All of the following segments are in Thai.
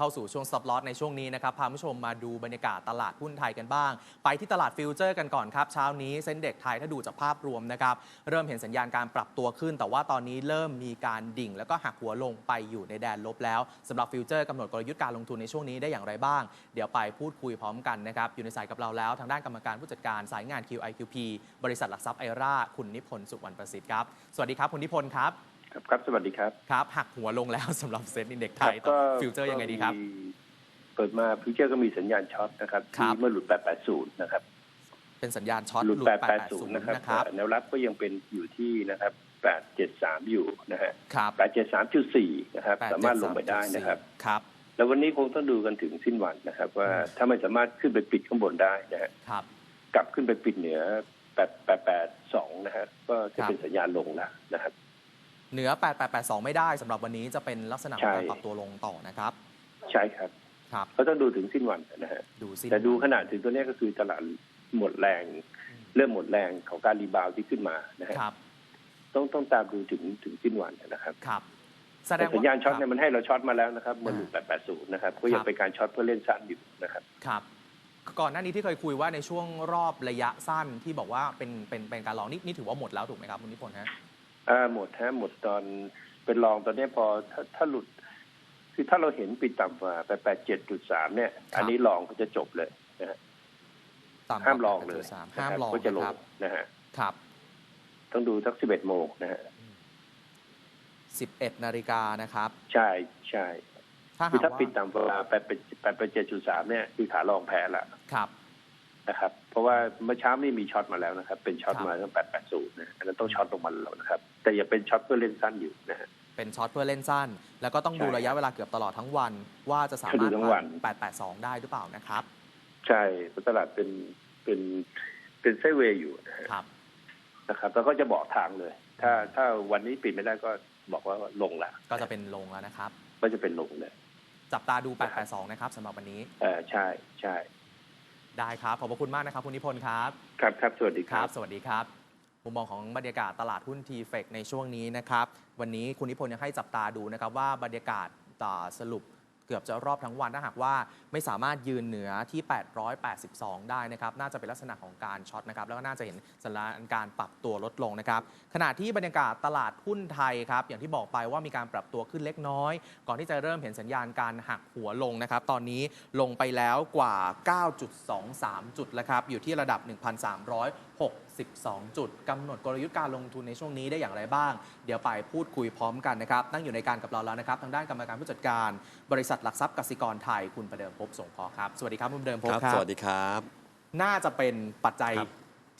เข้าสู่ช่วงซับลอตในช่วงนี้นะครับพาผู้ชมมาดูบรรยากาศตลาดหุ้นไทยกันบ้าง ไปที่ตลาดฟิวเจอร์กันก่อนครับ เช้านี้เซ็นเด็กไทยถ้าดูจากภาพรวมนะครับ เริ่มเห็นสัญญาณการปรับตัวขึ้น แต่ว่าตอนนี้เริ่มมีการดิ่ง แล้วก็หักหัวลงไปอยู่ในแดนลบแล้วสำหรับฟิวเจอร์กำหนดกลยุทธ์การลงทุนในช่วงนี้ได้อย่างไรบ้าง เดี๋ยวไปพูดคุยพร้อมกันนะครับอยู่ในสายกับเราแล้วทางด้านกรรมการผู้จัดการสายงาน QIQP บริษัทหลักทรัพย์ไอราคุณนิพนธ์สุวรรณประสิทธิ์ครับสวัสดีครับคุณนิพนธ์ครับ ครับครับ สวัสดีครับครับ หักหัวลงแล้วสำหรับเซ็นอินเด็กไทยครับต่อฟิวเจอร์ยังไงดีครับก็มีเปิดมาฟิวเจอร์ก็มีสัญญาณช็อตนะครับครับที่เมื่อหลุด 880 นะครับ เป็นสัญญาณช็อตหลุดหลุด880 880 นะครับนะครับแต่แนวรับก็ยังเป็นอยู่ที่นะครับ 873 อยู่นะฮะครับ873.4 นะครับ สามารถลงไปได้นะครับครับแล้ววันนี้คงต้องดูกันถึงสิ้นวันนะครับ ว่าอืมถ้าไม่สามารถขึ้นไปปิดข้างบนได้นะฮะครับกลับขึ้นไปปิดเหนือ 882 นะฮะก็จะครับเป็นสัญญาณลงแล้วนะครับ เหนือ 8882 ไม่ได้สำหรับวันนี้จะเป็นลักษณะของการใช่ปรับตัวลงต่อนะครับ ใช่ครับครับก็ต้องดูถึงสิ้นวันนะฮะดูสิแต่ดูขนาดถึงตัวเนี้ยก็คือตลาดหมดแรง เริ่มหมดแรงของการรีบาวด์ที่ขึ้นมานะฮะครับต้องต้องตามดูถึงถึงสิ้นวันนะครับครับแสดแต่งสัญญาณช็อตคเนี่รับยมันให้เราช็อตมาแล้วนะครับมันอ่าหลุด880 นะครับก็ยัคงรับเป็นการช็อตเพื่อเล่นสั้นอยู่นะครับครับก่อนหน้านี้ที่เคยคุยว่าในช่วงรอบระยะสั้นที่บอกว่าเป็นเป็นเป็นการลองนี่นี่ถือว่าหมดแล้วถูกไหมครับคุณนิพนธ์ฮะ อ่าหมดฮะหมดตอนเป็นรองตอนเนี้ยพอถ้าถ้าหลุด คือถ้าเราเห็นปิดต่ำกว่า887.3เนี่ย อันนี้รองก็จะจบเลยนะฮะต่ำกว่ห้ามลองเลย8.3นะห้ามครับลองก็จะลนะงครับนะฮะครับ ต้องดูสัก11โมงนะฮะ11นาฬิกานะครับ ใช่ใช่ถ้าคือหากถ้าว่าปิดต่ำกว่า887.3เนี่ยคือขาลองแพ้ละครับนะครับ เพราะว่าเมื่อเช้านี่มีช็อตมาแล้วนะครับ เป็นช็อตครับมาตั้ง880นะอันนั้นต้องช็อตลงมาแล้วนะครับ แต่อย่าเป็นช็อตเพื่อเล่นสั้นอยู่นะฮะเป็นช็อตเพื่อเล่นสั้น แล้วก็ต้องดูใช่ระยะเวลาเกือบตลอดทั้งวัน ว่าจะสาก็ดูมารถทั้งวันผ่าน882ได้หรือเปล่านะครับ ใช่เพราะตลาดเป็นเป็นเป็นไซด์เวย์อยู่นะฮะครับนะครับแล้วก็จะบอกทางเลย ถ้าถ้าวันนี้ปิดไม่ได้ก็บอกว่าลงละก็จะเป็นลงแล้วนะครับ ก็จะเป็นลงเลยจับตาดู 882 นะครับสำหรับวันนี้ เออใช่ใช่ ได้ครับ ขอบพระคุณมากนะครับคุณนิพนธ์ครับ ครับครับ สวัสดีคครัรับ บ สวัสดีครับ มุมมองของบรรยากาศตลาดหุ้นทีเฟกในช่วงนี้นะครับ วันนี้คุณนิพนธ์ยังให้จับตาดูนะครับว่าบรรยากาศต่อสรุป เกือบจะรอบทั้งวัน ถ้าหากว่าไม่สามารถยืนเหนือที่ 882 ได้นะครับ น่าจะเป็นลักษณะของการช็อตนะครับ แล้วก็น่าจะเห็นสัญญาณการปรับตัวลดลงนะครับ ขณะที่บรรยากาศตลาดหุ้นไทยครับ อย่างที่บอกไปว่ามีการปรับตัวขึ้นเล็กน้อย ก่อนที่จะเริ่มเห็นสัญญาณการหักหัวลงนะครับ ตอนนี้ลงไปแล้วกว่า 9.23 จุดแล้วครับ อยู่ที่ระดับ 1,300 1,362 จุดกำหนดกลยุทธ์การลงทุนในช่วงนี้ได้อย่างไรบ้าง เดี๋ยวไปพูดคุยพร้อมกันนะครับ นั่งอยู่ในการกับเราแล้วนะครับ ทางด้านกรรมการผู้จัดการ บริษัทหลักทรัพย์กสิกรไทยคุณประเดิมภพสงเคราะห์ครับ สวัสดีครับคุณประเดิมภพครับครับ สวัสดีครับ น่าจะเป็นปัจจัยครับ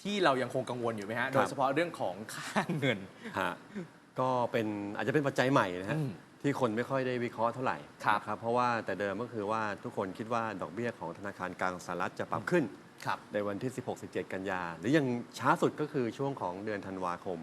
ที่เรายังคงกังวลอยู่ไหมฮะครับโดยเฉพาะเรื่องของค่าเงินฮะก็เป็นอาจจะเป็นปัจจัยใหม่นะฮะอืมที่คนไม่ค่อยได้วิเคราะห์เท่าไหร่ครับนะครับ เพราะว่าแต่เดิมก็คือว่าทุกคนคิดว่าดอกเบี้ยของธนาคารกลางสหรัฐจะปรับขึ้น ครับ ในวันที่ 16-17 กันยา หรือยังช้าสุดก็คือช่วงของเดือนธันวาคม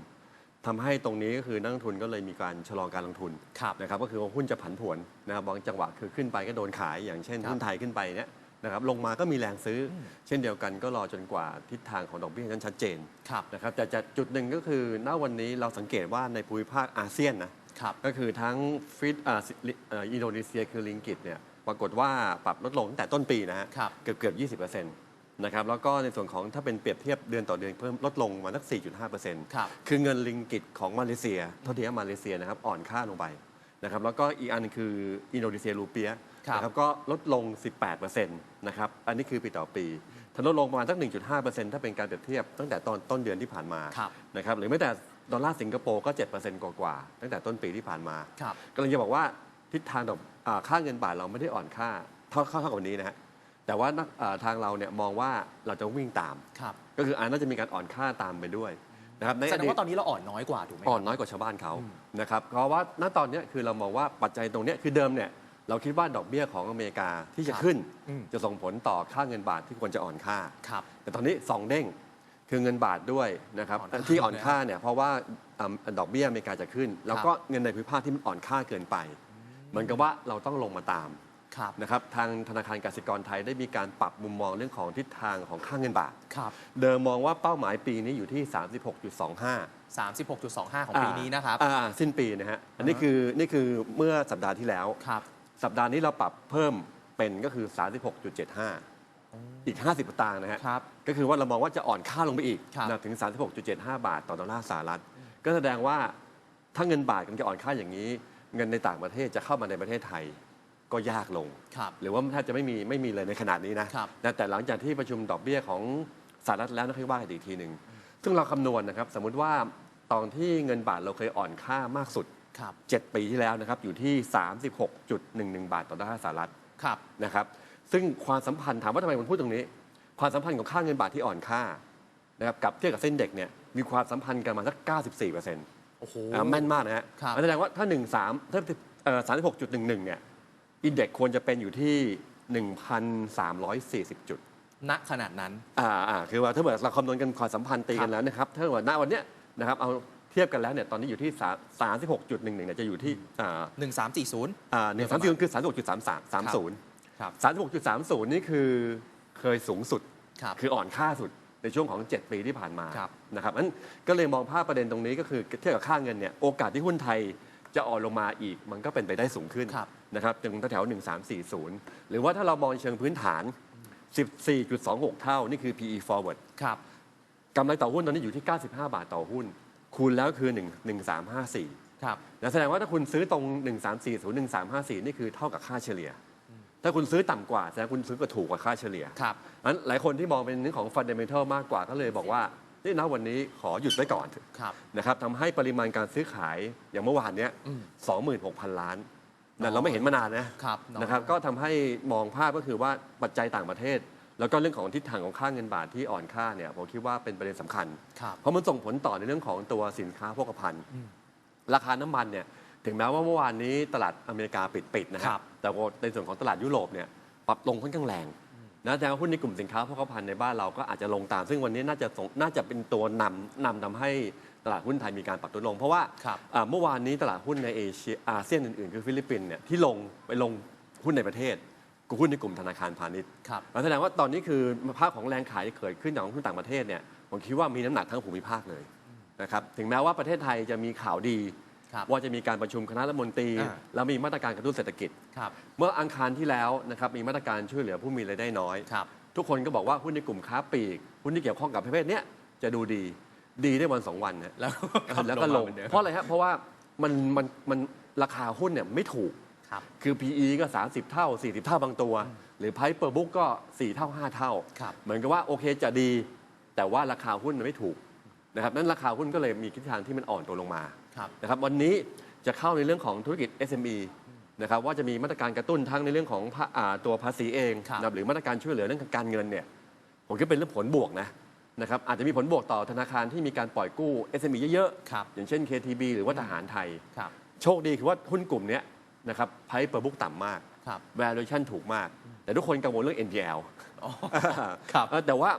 ทำให้ตรงนี้ก็คือนักลงทุนก็เลยมีการชะลอการลงทุนครับ นะครับก็คือว่าหุ้นจะผันผวนนะครับบางจังหวะคือขึ้นไปก็โดนขายอย่างเช่นครับหุ้นไทยขึ้นไปเนี่ยนะครับลงมาก็มีแรงซื้ออมเช่นเดียวกันก็รอจนกว่าทิศทางของดอกเบี้ยนั้นชัดเจนครับ นะครับแต่จะจุดหนึ่งก็คือณวันนี้เราสังเกตว่าในภูมิภาคอาเซียนนะครับ ก็คือทั้งฟิลิปอ่าซิลิเอ่ออินโดนีเซียคือลิงกิตเนี่ยปรากฏว่าปรับลดลงตั้งแต่ต้นปีนะฮะครับ เกือบเกือบ20%นะครับแล้วก็ในส่วนของถ้าเป็นเปรียบเทียบเดือนต่อเดือนเพิ่มลดลงมาสัก 4.5%ครับ คือเงินลิงกิตของมาเลเซียเท่าที่มาเลเซียนะครับอ่อนค่าลงไปนะครับแล้วก็อีกอันหนึงคืออินโดนีเซียรูเปียครับนะครับก็ลดลง 18%นะครับอันนี้คือปีต่อปีถ้าลดลงประมาณสัก 1.5%ถ้าเป็นการเปรียบเทียบตั้งแต่ตอนต้นเดือนที่ผ่านมาครับ นะครับหรือแม้แต่ดอลลาร์สิงคโปร์ก็ 7%กว่าๆตั้งแต่ต้นปีที่ผ่านมา ครับ กำลังจะบอกว่าทิศทางดอกอ่าค่าเงินบาทเราไม่ได้อ่อนค่าเท่าเท่าเท่ากับวันนี้นะฮะ แต่ว่านักอ่าทางเราเนี่ยมองว่าเราจะวิ่งตาม ครับก็คืออันน่าจะมีการอ่อนค่าตามไปด้วยนะครับในแสอดงดีต ว่าตอนนี้เราอ่อนน้อยกว่าถูกไหมครับ อ่อนน้อยกว่าชาวบ้านเขาอืมนะครับ เพราะว่าณตอนเนี้ยคือเรามองว่าปัจจัยตรงเนี้ยคือเดิมเนี่ยเราคิดว่าดอกเบี้ยของอเมริกาที่จะขึ้น อืม จะส่งผลต่อค่าเงินบาทที่ควรจะอ่อนค่า ครับ แต่ตอนนี้สองเด้งคือเงินบาทด้วยนะครับอ่อนค่าที่อ่อนค่าเนี่ยเพราะว่าอ่าดอกเบี้ยอเมริกาจะขึ้น แล้วก็ครับเงินในภูมิภาคที่มันอ่อนค่าเกินไป เหมือนกับว่าเราต้องลงมาตาม ครับนะครับทางธนาคารกสิกรไทยได้มีการปรับมุมมองเรื่องของทิศทางของค่าเงินบาท ครับ เดิมมองว่าเป้าหมายปีนี้อยู่ที่ 36.25 36.25 ของปีนี้นะครับ อ่าอ่าสิ้นปีนะฮะอันนี้คือนี่คือเมื่อสัปดาห์ที่แล้ว ครับ สัปดาห์นี้เราปรับเพิ่มเป็นก็คือ 36.75 อีก 50สตางค์นะฮะ ครับ ก็คือว่าเรามองว่าจะอ่อนค่าลงไปอีกครับ นะถึง 36.75 บาทต่อดอลลาร์สหรัฐ ก็แสดงว่าถ้าเงินบาทกำลังจะอ่อนค่าอย่างนี้ เงินในต่างประเทศจะเข้ามาในประเทศไทย ก็ยากลง ครับ หรือว่าแทบจะไม่มีไม่มีเลยในขนาดนี้นะครับนะแต่หลังจากที่ประชุมดอกเบี้ยของสหรัฐแล้วนะค่อยว่ากันอีกทีหนึ่งซึ่งเราคำนวณนะครับ สมมุติว่าตอนที่เงินบาทเราเคยอ่อนค่ามากสุด ครับ 7 ปีที่แล้วนะครับอยู่ที่ 36.11 บาทต่อดอลลาร์สหรัฐ ครับ นะครับซึ่งความสัมพันธ์ถามว่าทำไมผมพูดตรงนี้ ความสัมพันธ์ของค่าเงินบาทที่อ่อนค่านะครับกับเทียบกับเส้นเด็กเนี่ยมีความสัมพันธ์กันมาสัก 94เปอร์เซ็นต์โอ้โห แม่นมากนะฮะครับ แสดงว่าถ้า 1 3ถ้าเอ่อ36.11 เนี่ย อินเด็กควรจะเป็นอยู่ที่ 1,340 จุดณขนาดนั้น อ่าอ่าคือว่าถ้าเกิดเราคำนวณกันความสัมพันธ์ตีกันแล้วนะครับ ถ้าเกิดณวันเนี้ยนะครับเอาเทียบกันแล้วเนี่ยตอนนี้อยู่ที่36.11เนี่ยจะอยู่ที่อ่า1340อ่าหนึ่งสามสี่คือสามสิบหกจุดสามสามสามศูนย์ครับสามสิบหกจุดสามศูนย์นี่คือเคยสูงสุดครับคืออ่อนค่าสุดในช่วงของ 7 ปีที่ผ่านมาครับนะครับนั้นก็เลยมองภาพประเด็นตรงนี้ก็คือเทียบกับค่าเงินเนี่ยโอกาสที่หุ้นไทยจะอ่อนลงมาอีกมันก็เป็นไปได้สูงขึ้นครับ นะครับถึงแถวๆ1340 หรือว่าถ้าเรามองเชิงพื้นฐาน 14.26 เท่า นี่คือ PE forward ครับ กำไรต่อหุ้นตอนนี้อยู่ที่ 95 บาทต่อหุ้น คูณแล้วคือ 1 1354ครับนะแสดงว่าถ้าคุณซื้อตรง 1340 1354 นี่คือเท่ากับค่าเฉลี่ย ถ้าคุณซื้อต่ำกว่าแสดงว่าคุณซื้อก็ถูกกว่าค่าเฉลี่ยครับนั้นหลายคนที่มองเป็นเรื่องของฟันเดเมนทัลมากกว่าก็เลยบอกว่านี่นะวันนี้ขอหยุดไว้ก่อนครับ นะครับทำให้ปริมาณการซื้อขายอย่างเมื่อวานเนี้ยอืม26,000 ล้าน อ๋นะอเราไม่เห็นมานานนะครับน้อยนะครับ ก็ทำให้มองภาพก็คือว่าปัจจัยต่างประเทศ แล้วก็เรื่องของทิศทางของค่าเงินบาทที่อ่อนค่าเนี่ยผมคิดว่าเป็นประเด็นสำคัญ ครับ เพราะมันส่งผลต่อในเรื่องของตัวสินค้าโภคภัณฑ์อืมราคาน้ำมันเนี่ยถึงแม้ว่าเมื่อวานนี้ตลาดอเมริกาปิดปิดนะคครัรับบ แต่ว่าในส่วนของตลาดยุโรปเนี่ยปรับลงค่อนข้างแรงนะแต่ว่าหุ้นในกลุ่มสินค้าโภคภัณฑ์ในบ้านเราก็อาจจะลงตาม ซึ่งวันนี้น่าจะส่งน่าจะเป็นตัวนำนำทำให้ ตลาดหุ้นไทยมีการปรับตัวลง เพราะว่าครับอ่าเมื่อวานนี้ตลาดหุ้นในเอเชียอาเซียนอื่นๆ คือฟิลิปปินส์เนี่ยที่ลงไปลงหุ้นในประเทศก็หุ้นในกลุ่มธนาคารพาณิชย์ครับ แล้วแสดงว่าตอนนี้คือภาพของแรงขายที่เกิดขึ้นจากหุ้นต่างประเทศเนี่ยผมคิดว่ามีน้ำหนักทั้งภูมิภาคเลยนะครับถึงแม้ว่าประเทศไทยจะมีข่าวดี ครับว่าจะมีการประชุมคณะรัฐมนตรี อ่า แล้วมีมาตรการกระตุ้นเศรษฐกิจ ครับ เมื่ออังคารที่แล้วนะครับมีมาตรการช่วยเหลือผู้มีรายได้น้อย ครับ ทุกคนก็บอกว่าหุ้นในกลุ่มค้าปลีกหุ้นที่เกี่ยวข้องกับประเภทเนี้ยจะดูดี ดีได้วันสองวันนะแล้วแล้วก็ลงมาหมือนเดิม เพราะอะไรครับเพราะว่ามันมันมันราคาหุ้นเนี่ยไม่ถูก ครับ คือ PE ก็ 30 เท่า 40 เท่าบางตัว หรือ Price per book ก็ 4 เท่า 5 เท่า ครับเหมือนกับว่าโอเคจะดี แต่ว่าราคาหุ้นมันไม่ถูกนะครับนั้นราคาหุ้นก็เลยมีทิศทางที่มันอ่อนตัวลงมาครับนะครับวันนี้จะเข้าในเรื่องของธุรกิจ SME นะครับว่าจะมีมาตรการกระตุ้นทั้งในเรื่องของภาอ่าตัวภาษีเองครับ นะครับหรือมาตรการช่วยเหลือเรื่องการเงินเนี่ยผมคิดเป็นเรื่องผลบวกนะ นะครับอาจจะมีผลบวกต่อธนาคารที่มีการปล่อยกู้ SME เยอะครับ ๆ อย่างเช่น KTB หรือว่าทหารไทย ครับ โชคดีคือว่าหุ้นกลุ่มเนี้ยนะครับไพร์เปอร์บุ๊กต่ำมาก ครับ valuation ถูกมาก แต่ทุกคนกังวลเรื่อง NPL อ๋อ ครับ เออแต่ว่า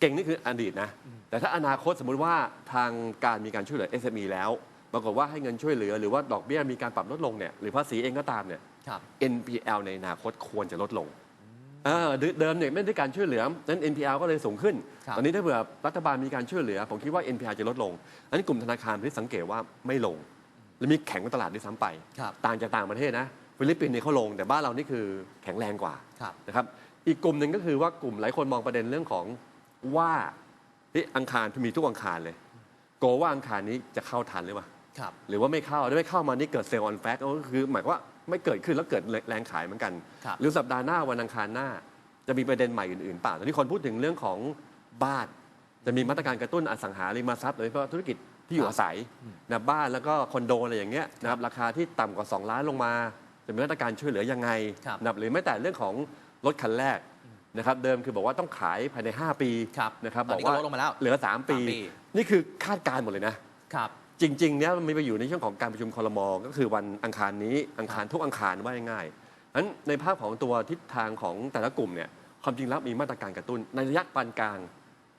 เก่งนี่คืออดีตนะ แต่ถ้าอนาคตสมมุติว่าทางการมีการช่วยเหลือ SME แล้ว ปรากฏว่าให้เงินช่วยเหลือ หรือว่าดอกเบี้ยมีการปรับลดลงเนี่ยหรือภาษีเองก็ตามเนี่ย ครับ NPL ในอนาคตควรจะลดลงเออเดิเดิมเนี่ยไม่ได้การช่วยเหลือนั้น NPL ก็เลยสูงขึ้น ครับ ตอนนี้ถ้าเผื่อรัฐบาลมีการช่วยเหลือ ผมคิดว่า NPL จะลดลงนั้นกลุ่มธนาคารที่สังเกตว่าไม่ลง และมีแข็งกว่าตลาดด้วยซ้ำไป ครับต่างจากต่างประเทศนะฟิลิปปินส์เนี่ยเขาลง แต่บ้านเรานี่คือแข็งแรงกว่าครับ นะครับอีกกลุ่มหนึ่งก็คือว่ากลุ่มหลายคนมองประเด็นเรื่องของว่าที่อังคารมีทุกอังคารเลยโกว่าอังคารนี้จะเข้าทันหรือเปล่า ครับ หรือว่าไม่เข้าถ้าไม่เข้ามานี่เกิดเซลล์ออนแฟกก็คือหมายความว่า ไม่เกิดขึ้นแล้วเกิดแรงขายเหมือนกัน ครับ หรือสัปดาห์หน้าวันอังคารหน้า จะมีประเด็นใหม่อื่นๆเปล่าตอนนี้คนพูดถึงเรื่องของบ้าน จะมีมาตรการกระตุ้นอสังหาริมทรัพย์โดยเฉพาะธุรกิจที่อยู่อาศัยนะบ้านแล้วก็คอนโดอะไรอย่างเงี้ยนะครับราคาที่ต่ำกว่า 2 ล้านลงมา จะมีมาตรการช่วยเหลือยังไงครับ นะครับหรือแม้แต่เรื่องของรถคันแรกนะครับเดิมคือบอกว่าต้องขายภายใน 5 ปีครับนะครับตอนบอกนี้ว่าก็ลดลงมาแล้วเหลือ 3 ปี สามปี นี่คือคาดการณ์หมดเลยนะ ครับ จริงๆเนี่ยมันมีไปอยู่ในช่วงของการประชุมคอรมอก็คือวันอังคารนี้อังคารทุกอังคารว่าง่ายๆนั้นในภาพของตัวทิศทางของแต่ละกลุ่มเนี่ยความจริงแล้วมีมาตรการกระตุ้นในระยะปานกลาง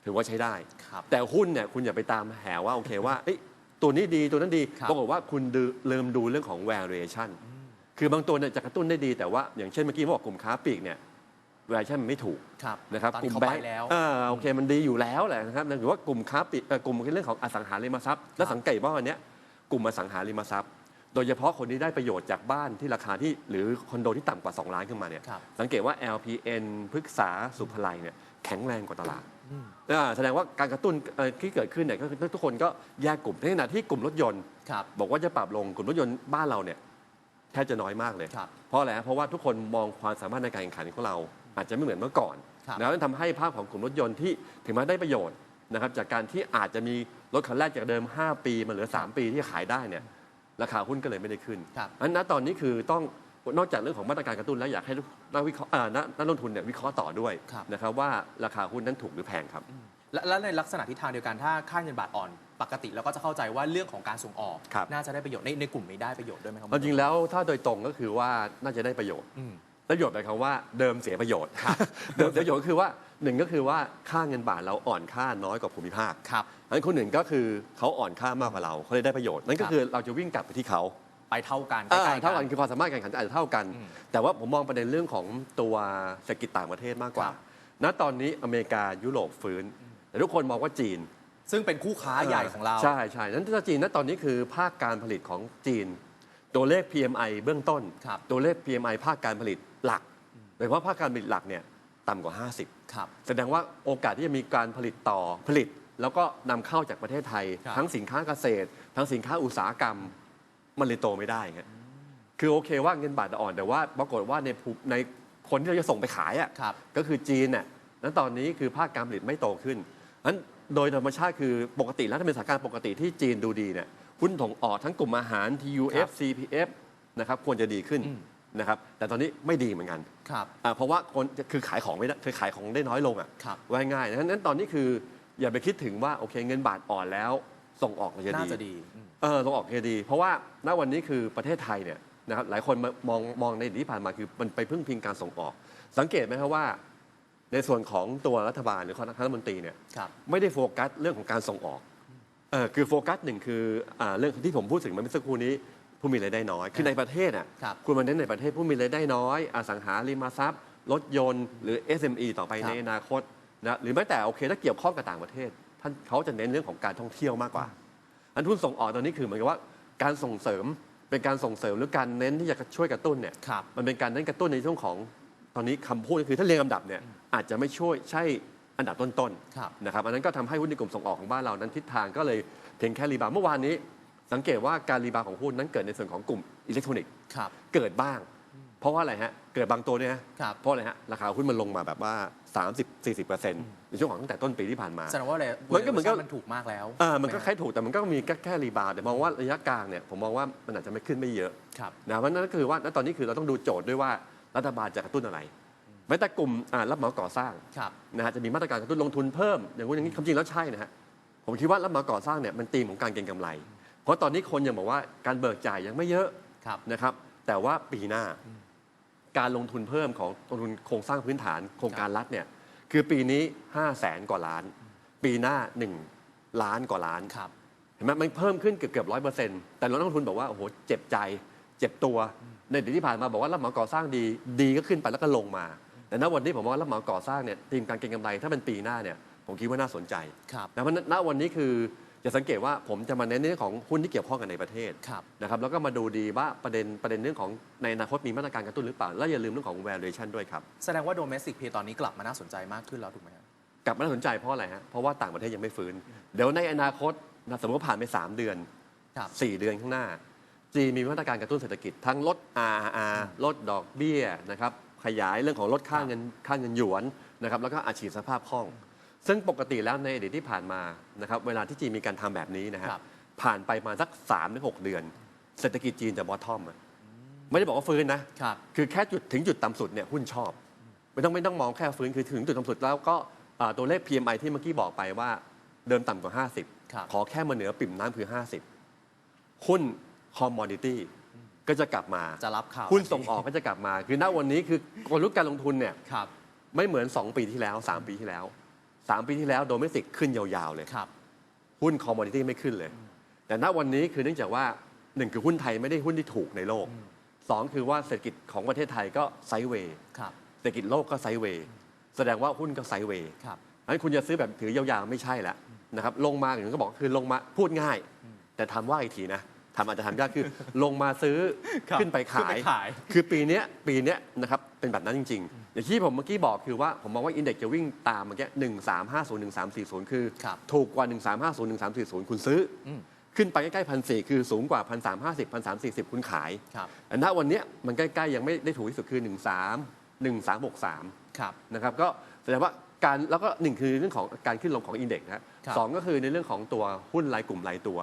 ถือว่าใช้ได้ครับแต่หุ้นเนี่ยคุณอย่าไปตามแหวว่าโอเคว่าเอ้ยตัวนี้ดีตัวนั้นดีครับปรากฏว่าคุณดูเริ่มดูเรื่องของ valuation คือบางตัวเนี่ยจะกระตุ้นได้ดีแต่ว่าอย่างเช่นเมื่อกี้บอกกลุ่มค้าปลีกเนี่ย valuation มันไม่ถูกครับนะครับตอนกลุ่นี้มเขาแบไปงค์แล้วอ่าโอเคมันดีอยู่แล้วแหละนะครับหรือว่ากลุ่มค้าปลีกเอ่อกลุ่มเรื่องของอสังหาริมทรัพย์และสังเกตว่าวันเนี้ยกลุ่มอสังหาริมทรัพย์ โดยเฉพาะคนที่ได้ประโยชน์จากบ้านที่ราคาที่หรือคอนโดที่ต่ำกว่า 2 ล้านขึ้นมาเนี่ยครับ สังเกตว่า LPN พฤกษาสุภไลเนี่ยแข็งแรงกว่าตลาดอืมอ่าแสดงว่าการกระตุ้นเอ่อที่เกิดขึ้นเนี่ยก็คือทุกคนก็แยกกลุ่มในขณะที่กลุ่มรถยนต์ ครับ บอกว่าจะปรับลงกลุ่มรถยนต์บ้านเราเนี่ยแทบจะน้อยมากเลย ครับเพราะอะไรฮะเพราะว่าทุกคนมองความสามารถในการแข่งขันของเรา อาจจะไม่เหมือนเมื่อก่อนครับแล้วนั่นทำให้ภาพของกลุ่มรถยนต์ที่ถึงแม้ได้ประโยชน์นะครับจากการที่อาจจะมีรถคันแรกจากเดิม 5 ปีมาเหลือ 3 ปีที่ขายได้เนี่ยราคาหุ้นก็เลยไม่ได้ขึ้นครับ อันนั้นตอนนี้คือต้องนอกจากเรื่องของมาตรการกระตุ้นแล้วอยากให้นักวิเคราะห์อ่านักนักลงทุนเนี่ยวิเคราะห์ต่อด้วยครับ นะครับว่าราคาหุ้นนั้นถูกหรือแพงครับ และและในลักษณะทิศทางเดียวกันถ้าค่าเงินบาทอ่อนปกติเราก็จะเข้าใจว่าเรื่องของการส่งออก ครับ น่าจะได้ประโยชน์ในในกลุ่มนี้ได้ประโยชน์ด้วยไหมครับเอาจริงแล้วถ้าโดยตรงก็คือว่าน่าจะได้ประโยชน์ อืม ประโยชน์หมายความว่าเดิมเสียประโยชน์เดิมเสียประโยชน์ก็คือว่าหนึ่งก็คือว่าค่าเงินบาทเราอ่อนค่าน้อยกว่าภูมิภาคครับอันคนหนึ่งก็คือเขาอ่อนค่ามากกว่าเราเขาเลยได้ประโยชน์นั่นก็ครับคือเราจะวิ่งกลับไปที่เขาไปเท่ากันอ่าใกล้ๆเท่ากันคือความสามารถการแข่งขันอาจจะเท่ากันอืมแต่ว่าผมมองประเด็นเรื่องของตัวเศรษฐกิจต่างประเทศมากกว่าครับณตอนนี้อเมริกายุโรปฟื้น แต่ทุกคนมองว่าจีน ซึ่งเป็นคู่ค้าใหญ่ของเราใช่ใช่นั้นถ้าจีนณตอนนี้คือภาคการผลิตของจีน ตัวเลข PMI เบื้องต้นครับตัวเลข PMI ภาคการผลิต หลักโดยเฉพาะภาคการผลิตหลักเนี่ยต่ำกว่า 50 ครับ แสดงว่าโอกาสที่จะมีการผลิตต่อผลิต แล้วก็นำเข้าจากประเทศไทย ครับ ทั้งสินค้าเกษตร ทั้งสินค้าอุตสาหกรรม มันเลยโตไม่ได้ไงคือโอเคว่าเงินบาทอ่อนแต่ว่า ปรากฏว่าในภูในคนที่เราจะส่งไปขายอะ ครับ ก็คือจีนน่ะนั้นตอนนี้คือภาคการผลิตไม่โตขึ้นนั้นโดยธรรมชาติคือปกติแล้วถ้าเป็นสถานการณ์ปกติที่จีนดูดีเนี่ยหุ้นถงออกทั้งกลุ่มอาหาร ครั TUF บ CPF นะครับควรจะดีขึ้น อืม นะครับแต่ตอนนี้ไม่ดีเหมือนกันครับ อ่าเพราะว่าคนคือขายของไม่ได้คือขายของได้น้อยลงอะครับ ว่าง่ายๆดังนั้นตอนนี้คืออย่าไปคิดถึงว่าโอเคเงินบาทอ่อนแล้วส่งออกมันจะน่าดี จะดีอืม เออส่งออกจะดี เพราะว่าณวันนี้คือประเทศไทยเนี่ยนะครับหลายคนมามองมองในอดีตที่ผ่านมาคือมันไปพึ่งพิงการส่งออก สังเกตไหมครับว่า ในส่วนของตัวรัฐบาลหรือคณะรัฐมนตรีเนี่ยครับ ไม่ได้โฟกัสเรื่องของการส่งออกเออคือโฟกัสหนึ่งคืออ่าเรื่องที่ผมพูดถึงเมื่อสักครู่นี้ ผู้มีรายได้น้อย คือในประเทศอะครับคุณมาเน้นในประเทศผู้มีรายได้น้อย อสังหาริมทรัพย์ รถยนต์หรือ SME ต่อไปครับ ในอนาคตนะหรือแม้แต่โอเคถ้าเกี่ยวข้องกับต่างประเทศ ท่านเขาจะเน้นเรื่องของการท่องเที่ยวมากกว่า อันทุนส่งออกตอนนี้คือเหมือนกับว่าการส่งเสริมเป็นการส่งเสริมหรือการเน้นที่จะช่วยกระตุ้นเนี่ย ครับ มันเป็นการเน้นกระตุ้นในช่วงของตอนนี้คำพูดก็คือถ้าเรียงลำดับเนี่ยอาจจะไม่ช่วยใช่อันดับต้นๆครับนะครับอันนั้นก็ทำให้หุ้นในกลุ่มส่งออกของบ้านเรานั้นทิศทางก็เลยเพียงแค่รีบาวด์เมื่อวานนี้ สังเกตว่าการรีบาวด์ของหุ้นนั้นเกิดในส่วนของกลุ่มอิเล็กทรอนิกส์ครับ เกิดบ้าง เพราะว่าอะไรฮะ เกิดบางตัวเนี่ยนะครับ เพราะอะไรฮะ ราคาหุ้นมันลงมาแบบว่า 30-40%ในช่วงของตั้งแต่ต้นปีที่ผ่านมา แสดงว่าอะไรมันก็เหมือนกับ มันถูกมากแล้วเออมันก็คล้ายถูกแต่มันก็มีแค่แค่รีบาวด์แต่มองว่าระยะกลางเนี่ยผมมองว่ามันอาจจะไม่ขึ้นไม่เยอะครับ นะเพราะนั่นก็คือว่าณตอนนี้คือเราต้องดูโจทย์ด้วยว่ารัฐบาลจะกระตุ้นอะไรแม้แต่กลุ่มอ่ารับเหมาก่อสร้าง ครับ นะฮะจะมีมาตรการกระตุ้นลงทุนเพิ่มอย่างนู้นอย่างนี้คำจริงแล้วใช่นะฮะผมคิดว่ารับเหมาก่อสร้างเนี่ยมันตีมของการเก็งกำไรเพ ราะตอนนี้คนยังบอกว่าการเบิกจ่ายยังไม่เยอะครับ นะครับ แต่ว่าปีหน้าการลงทุนเพิ่มของลงทุนโครงสร้างพื้นฐานโครงการรัฐเนี่ยคือปีนี้ 5 0 0แสนกว่าล้าน ปีหน้า 1 ล้านกว่าล้านครับ เห็นไหมมันเพิ่มขึ้นเกือบเกือบร้อยเปอร์เซ็นต์แต่นักลงทุนบอกว่าโอ้โหเจ็บใจ เจ็บตัว ในอดีตที่ผ่านมาบอกว่ารับเหมาก่อสร้างดีดีก็ขึ้นไปแล้วก็ลงมา แต่ณวันนี้ผมว่ารับเหมาก่อสร้างเนี่ยทีมการเก็งกำไรถ้าเป็นปีหน้าเนี่ยผมคิดว่าน่าสนใจครับนะเพราะฉะนั้นณวันนี้คือ จะสังเกตว่าผมจะมาเน้นในเรื่องของหุ้นที่เกี่ยวข้องกันในประเทศครับนะครับแล้วก็มาดูดีว่าประเด็นประเด็นเรื่องของในอนาคตมีมาตรการกระตุ้นหรือเปล่า และอย่าลืมเรื่องของ valuation ด้วยครับ แสดงว่า domestic play ตอนนี้กลับมาน่าสนใจมากขึ้นแล้วถูกไหมครับกลับมาน่าสนใจเพราะอะไรฮะเพราะว่าต่างประเทศยังไม่ฟื้น เดี๋ยวในอนาคตนะสมมติว่าผ่านไป 3 เดือน ครับ4 เดือนข้างหน้า จีนมีมาตรการกระตุ้นเศรษฐกิจทั้งลด RR ลดดอกเบี้ยนะครับขยายเรื่องของลดค่าเงินค่าเงินหยวนนะครับแล้วก็อาชีพสภาพคล่อง ซึ่งปกติแล้วในอดีตที่ผ่านมานะครับเวลาที่จีนมีการทำแบบนี้นะฮะครับ ผ่านไปมาสัก3าถึงหเดือน เศรษฐกิจจีนจะบอททอมอะไม่ได้บอกว่าฟื้นนะ ครับ คือแค่จุดถึงจุดต่ำสุดเนี่ยหุ้นชอบ ไม่ต้องไม่ต้องมองแค่ฟื้นคือถึงจุดต่ำสุดแล้วก็อ่าตัวเลข PMI ที่เมื่อกี้บอกไปว่าเดิมต่ำกว่า ครับ 50 ขอแค่มาเหนือปิ่มน้ำคือ 50 หุ้นคอมมอดิตี้ก็จะกลับมาจะรับข่าวหุ้นส่งออกก็จะกลับมา คือณวันนี้คือกลยุทธ์การลงทุนเนี่ย ครับ ไม่เหมือน 2 ปีที่แล้ว 3 ปีที่แล้ว 3 ปีที่แล้วโดเมสิกขึ้นยาวๆเลย ครับ หุ้นคอมมอดิตี้ไม่ขึ้นเลย แต่ณวันนี้คือเนื่องจากว่าหนึ่งคือหุ้นไทยไม่ได้หุ้นที่ถูกในโลกสองคือว่าเศรษฐกิจของประเทศไทยก็ไซด์เวย์ครับ เศรษฐกิจโลกก็ไซด์เวย์แสดงว่าหุ้นก็ไซด์เวย์ครับ งั้นคุณจะซื้อแบบถือยาวๆไม่ใช่ละนะครับลงมาอย่างที่ก็บอกคือลงมาพูดง่าย แต่ทำว่าอีกทีนะททำอาจจะทำยากคือ ลงมาซื้อครับขึ้นไปขึ้นขาไปยขาย คือปีเนี้ยปีเนี้ยนะครับเป็นแบบนั้นจริง ๆ อย่างที่ผมเมื่อกี้บอกคือว่า ผมมองว่าอินเด็กซ์จะวิ่งตามเมื่อกี้หนึ่งสามห้าศูนย์หนึ่งสามสี่ศูนย์คือ ครับ ถูกกว่าหนึ่งสามห้าศูนย์หนึ่งสามสี่ศูนย์คุณซื้ออม ขึ้นไปใกล้ๆพันสี่คือสูงกว่าพันสามห้าสิบพันสามสี่สิบคุณขาย ครับอันณวันเนี้ยมันใกล้ๆ ยังไม่ได้ถูกที่สุดคือหนึ่งสามหนึ่งสามหกสามครับ นะครับก็แสดงว่าการแล้วก็หนึ่งคือเรื่องของการขึ้นลงของอินเด็กซ์นะฮะครับสองก็คือในเรื่องของตัวหุ้นรายกลุ่มรายตัว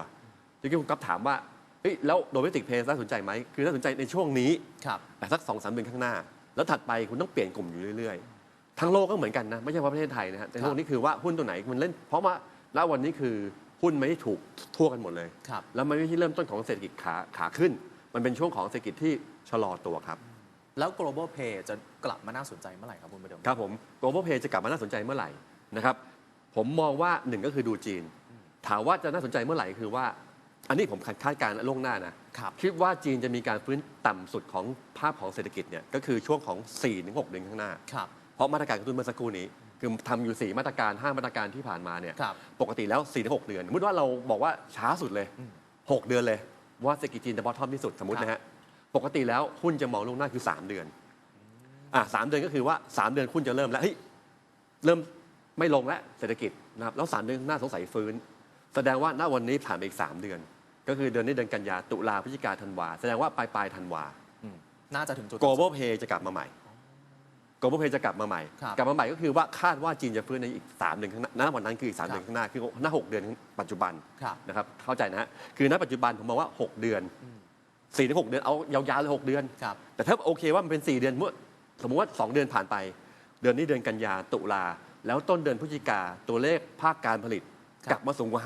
เมื่อกี้คุณก๊อฟถามว่าเฮ้ยแล้วโดเมติกเพย์น่าสนใจไหมคือน่าสนใจในช่วงนี้ครับ แต่สักสองสามเดือนข้างหน้า แล้วถัดไปคุณต้องเปลี่ยนกลุ่มอยู่เรื่อยๆ ทั้งโลกก็เหมือนกันนะ ไม่ใช่เฉพาะประเทศไทยนะฮะแต่โลกนี้คือว่าหุ้นตัวไหนมันเล่น เพราะว่าณวันนี้คือหุ้นไม่ได้ถูกทั่วกันหมดเลย ครับ แล้วมันไม่ใช่เริ่มต้นของเศรษฐกิจขาขาขึ้น มันเป็นช่วงของเศรษฐกิจที่ชะลอตัวครับ แล้ว global pay จะกลับมาน่าสนใจเมื่อไหร่ครับคุณประเดิม ครับผม global pay จะกลับมาน่าสนใจเมื่อไหร่นะครับ ผมมองว่าหนึ่งก็คือดูจีน ถามว่าจะน่าสนใจเมื่อไหร่คือว่า อันนี้ผมคาดการณ์ล่วงหน้านะ ครับ คิดว่าจีนจะมีการฟื้นต่ำสุดของภาพของเศรษฐกิจเนี่ยก็คือช่วงของ 4-6 เดือนข้างหน้า ครับ เพราะมาตรการกระตุ้นเมื่อสักครู่นี้ คือทำอยู่ 4 มาตรการ 5 มาตรการที่ผ่านมาเนี่ยครับปกติแล้ว 4-6 เดือนสมมติว่าเราบอกว่าช้าสุดเลยอืม6เดือนเลย ว่าเศรษฐกิจจีนจะบอททอมที่สุดสมมตินะฮะปกติแล้วหุ้นจะมองล่วงหน้าคือ 3 เดือนอะสามเดือนก็คือว่า 3 เดือนหุ้นจะเริ่มแล้วเฮ้ยเริ่มไม่ลงแล้วเศรษฐกิจนะครับแล้ว 3 เดือนข้างหน้าสงสัยฟื้น แสดงว่าณวันนี้ผ่านไปอีก 3 เดือน ก็คือเดือนนี้เดือนกันยาตุลาพฤศจิกาธันวาแสดงว่าปลายปลายๆธันวาอืมน่าจะถึงจุด global pay จะกลับมาใหม่ global pay จะกลับมาใหม่ ครับกลับมาใหม่ก็คือว่าคาดว่าจีนจะฟื้นในอีก3เดือนข้างหน้าณวันนั้นคืออีก3ครับ เดือนข้างหน้าคือหน้า6เดือนปัจจุบันครับ นะครับเข้าใจนะฮะคือณปัจจุบันผมมองว่า 6 เดือนอืม 4ถึง6เดือนเอายาวๆเลย6เดือน ครับ แต่ถ้าโอเคว่ามันเป็น 4 เดือนเมื่อสมมติว่า 2 เดือนผ่านไป เดือนนี้เดือนกันยาตุลา แล้วต้นเดือนพฤศจิกาตัวเลขภาคการผลิต ครับ กลับมาสูงกว่า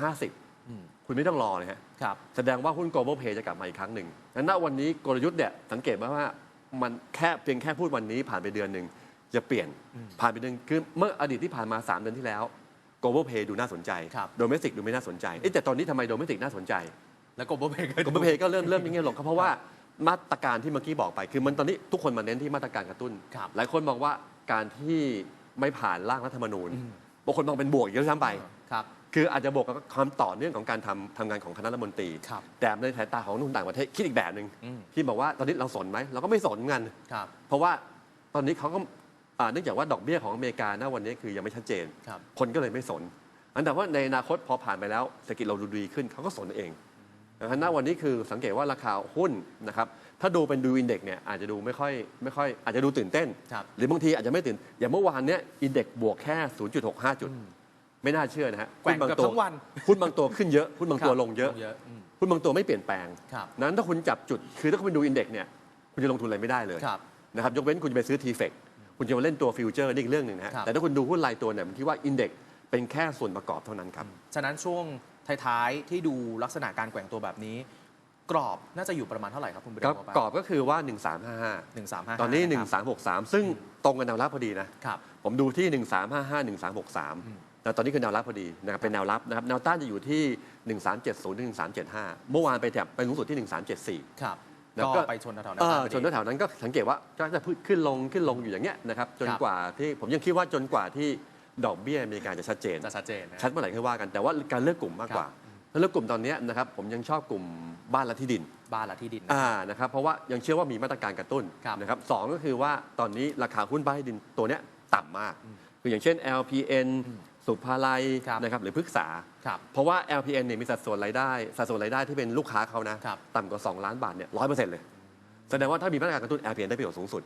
อืม50 คุณไม่ต้องรอเลยฮะครับ แสดงว่าหุ้น global pay จะกลับมาอีกครั้งหนึ่งและณวันนี้กลยุทธ์เนี่ยสังเกตไหมว่ามันแค่เพียงแค่พูดวันนี้ผ่านไปเดือนหนึ่งจะเปลี่ยนอืมผ่านไปเดือนคือเมื่ออดีตที่ผ่านมา 3 เดือนที่แล้ว global pay ดูน่าสนใจครับ domestic ดูไม่น่าสนใจเอ๊ะแต่ตอนนี้ทำไม domestic น่าสนใจ แล้ว global pay ก็ global pay ก็เริ่มเริ่มยังไงลงก็เพราะว่ามาตรการที่เมื่อกี้บอกไป คือมันตอนนี้ทุกคนมาเน้นที่มาตรการกระตุ้นครับหลายคนมองว่าการที่ไม่ผ่านร่างรัฐธรรมนูญอืมบางคนมองเป็นบวกเยอะซ้ำไป ครับคืออาจจะบวกกับความต่อเนื่องของการทำทำงานของคณะรัฐมนตรี ครับแต่ในสายตาของนุ่นต่างประเทศคิดอีกแบบหนึ่งอืมที่บอกว่าตอนนี้เราสนไหมเราก็ไม่สนกัน ครับเพราะว่าตอนนี้เขาก็อ่าเนื่องจากว่าดอกเบี้ยของอเมริกาณวันนี้คือยังไม่ชัดเจน ครับ คนก็เลยไม่สน อันแต่ว่าในอนาคตพอผ่านไปแล้วเศรษฐกิจเราดูดีขึ้นเขาก็สนเองดังนั้นณวันนี้คือสังเกตว่าราคาหุ้นนะครับ ถ้าดูเป็นดูอินเด็กซ์เนี่ยอาจจะดูไม่ค่อยไม่ค่อยอาจจะดูตื่นเต้น ครับ หรือบางทีอาจจะไม่ตื่น อย่างเมื่อวานเนี้ยอินเด็กซ์บวกแค่ 0.65 จุดอืม ไม่น่าเชื่อนะฮะแกว่งหุ้นบางเกือบตัวทั้งวันหุ้นบางตัวขึ้นเยอะหุ้นบางตัวลงเยอะเยอะอืม หุ้นบางตัวไม่เปลี่ยนแปลงครับ นั้นถ้าคุณจับจุดคือถ้าคุณไปดูอินเด็กซ์เนี่ยคุณจะลงทุนอะไรไม่ได้เลย ครับ นะครับยกเว้นคุณจะไปซื้อทีเฟกคุณจะมาเล่นตัวฟิวเจอร์นี่อีกเรื่องหนึ่งนะฮะครับ แต่ถ้าคุณดูหุ้นรายตัวเนี่ยผมคิดว่าอินเด็กซ์เป็นแค่ส่วนประกอบเท่านั้นครับ ฉะนั้นช่วงท้ายๆที่ดูลักษณะการแกว่งตัวแบบนี้ กรอบน่าจะอยู่ประมาณเท่าไหร่ครับคุณประเดิก็มกรอบก็คือว่าหนึ่งสามห้า1355ตอนนี้ 1363 ซึ่งตรงกับแนวรับพอดีนะ ครับ ผมดูที่ 1355 1363 แต่ตอนนี้คือแนวรับพอดีนะครับเป็นแนวรับนะครับแนวต้านจะอยู่ที่ 1370ถึง1375 เมื่อวานไปแถบไปสูงสุดที่ 1374 ครับแล้วก็ก็ไปชนแถวๆนั้เอนอพอดี ชนแถวๆนั้นก็สังเกตว่าก็จะขึ้นลงขึ้นลงอยู่อย่างเงี้ยนะครับจนครับ กว่าที่ผมยังคิดว่าจนกว่าที่ดอกเบี้ยอเมริกาจะชัดเจน จะชัดเจนนะ ชัดเมื่อไหร่ค่อยว่ากันแต่ว่าการเลือกกลุ่มมากกว่าถ้าเลือกกลุ่มตอนเนี้ยนะครับผมยังชอบกลุ่มบ้านและที่ดินบ้านและที่ดินนะ อ่านะครับเพราะว่ายังเชื่อว่ามีมาตรการกระตุ้นครับนะครับสองก็คือว่าตอนนี้ราคาหุ้นบ้านและที่ดินตัวเนี้ยต่ำมากอืมคืออย่างเช่น LPN อืม สุภาลัยครับนะครับหรือพฤกษา ครับเพราะว่า LPN เนี่ยมีสัดส่วนรายได้สัดส่วนรายได้ที่เป็นลูกค้าเขานะ ครับ ต่ำกว่า 2 ล้านบาทเนี่ยร้อยเปอร์เซ็นต์เลย แสดงว่าถ้ามีมาตรการกระตุ้น LPN ได้ประโยชน์สูงสุด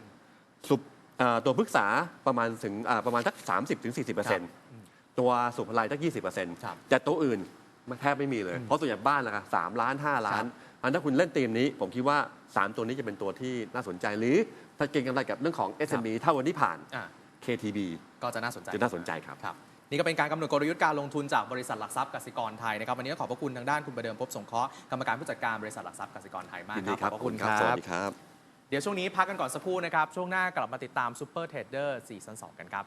สุปอ่าตัวพฤกษาประมาณถึงอ่าประมาณสัก30ถึง40เปอร์เซ็นต์ตัวสุภาลัยสัก20เปอร์เซ็นต์ครับแต่ตัวอื่นมันแทบไม่มีเลยอืมเพราะส่วนใหญ่บ้านละสามล้าน5ล้านอันถ้าคุณเล่นทีมนี้ ผมคิดว่า3ตัวนี้จะเป็นตัวที่น่าสนใจหรือถ้าเก่งกำไรกับเรื่องของ SME ถ้าวันนี้ผ่าน อะ KTB ก็จะน่าสนใจจะน่าสนใจครับ ครับ นี่ก็เป็นการกำหนดกลยุทธ์การลงทุนจากบริษัทหลักทรัพย์กสิกรไทยนะครับวันนี้ก็ขอบพระคุณทางด้านคุณประเดิมพบสงเคราะห์กรรมการผู้จัดการบริษัทหลักทรัพย์กสิกรไทยมากยินคดีรับครับขอบพระคุณคสวัรัสบดีครับ เดี๋ยวช่วงนี้พักกันก่อนสักครู่นะครับ ช่วงหน้ากลับมาติดตาม Super Trader ซีซั่น2กันครับ